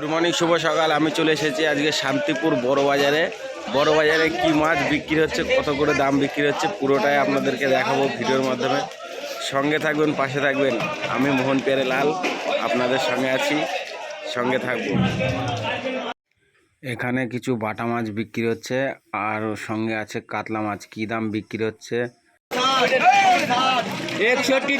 Good morning শুভ সকাল। আমি চলে এসেছি আজকে শান্তিপুর বড় বাজারে বড় বাজারে কি মাছ বিক্রি হচ্ছে, কত করে দাম বিক্রি হচ্ছে, পুরোটাই আপনাদেরকে দেখাবো ভিডিওর মাধ্যমে। সঙ্গে থাকবেন, পাশে থাকবেন আমি মোহন পেরে লাল, আপনাদের সঙ্গে আছি, সঙ্গে থাকব। এখানে কিছু বাটা মাছ বিক্রি হচ্ছে, আর সঙ্গে আছে কাতলা মাছ, কি দাম বিক্রি হচ্ছে? একষট্টি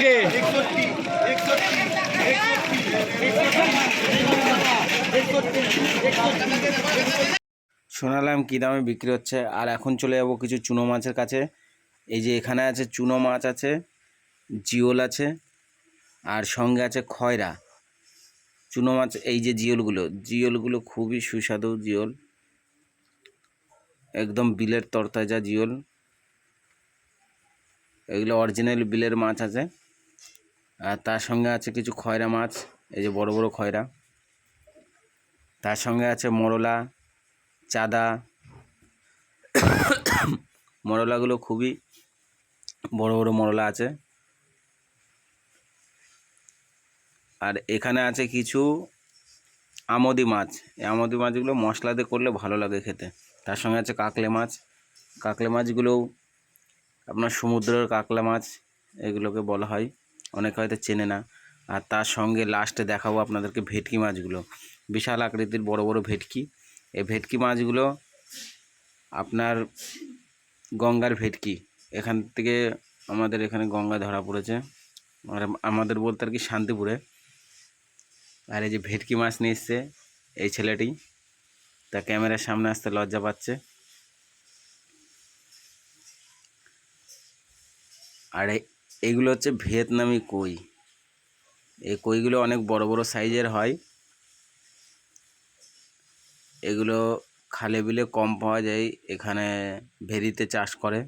শোনালাম কী দামে বিক্রি হচ্ছে। আর এখন চলে যাব কিছু চুনো মাছের কাছে। এই যে এখানে আছে চুনো মাছ আছে, জিওল আছে, আর সঙ্গে আছে খয়রা। চুনো মাছ, এই যে জিওলগুলো জিওলগুলো খুবই সুস্বাদু জিওল। একদম বিলের তরতাজা জিওল। এগুলো অরিজিনাল বিলের মাছ আছে। আর তার সঙ্গে আছে কিছু খয়রা মাছ, এই যে বড় বড় খয়রা। তার সঙ্গে আছে মরলা, চাঁদা। মরলাগুলো খুবই বড় বড় মরলা আছে। আর এখানে আছে কিছু আমদি মাছ। এই আমদি মাছগুলো মশলা দিয়ে করলে ভালো লাগে খেতে। তার সঙ্গে আছে কাকলে মাছ। কাকলে মাছগুলোও আপনার সমুদ্রের কাকলে মাছ, এগুলোকে বলা হয়। অনেকে হয়তো চেনে না। আর তার সঙ্গে লাস্টে দেখাবো আপনাদেরকে ভেটকি মাছগুলো। বিশাল আকৃতির বড় বড় ভেটকি। এই ভেটকি মাছগুলো আপনার গঙ্গার ভেটকি। এখান থেকে আমাদের এখানে গঙ্গা ধরা পড়েছে। আর আমাদের বলতে আর কি শান্তিপুরে। আর এই যে ভেটকি মাছ নিয়ে এসছে এই ছেলেটি। তা ক্যামেরার সামনে আসতে লজ্জা পাচ্ছে। আর এইগুলো হচ্ছে ভিয়েতনামি কই। এই কইগুলো অনেক বড় বড় সাইজের হয়। এগুলো খালে বিলে কম পাওয়া যায়, এখানে ভেরিতে চাষ করে।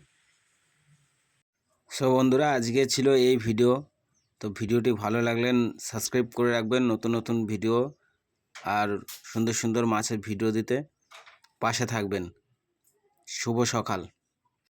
সো বন্ধুরা, আজকে ছিল এই ভিডিও। তো ভিডিওটি ভালো লাগলে সাবস্ক্রাইব করে রাখবেন নতুন নতুন ভিডিও আর সুন্দর সুন্দর মাছের ভিডিও দিতে। পাশে থাকবেন। শুভ সকাল।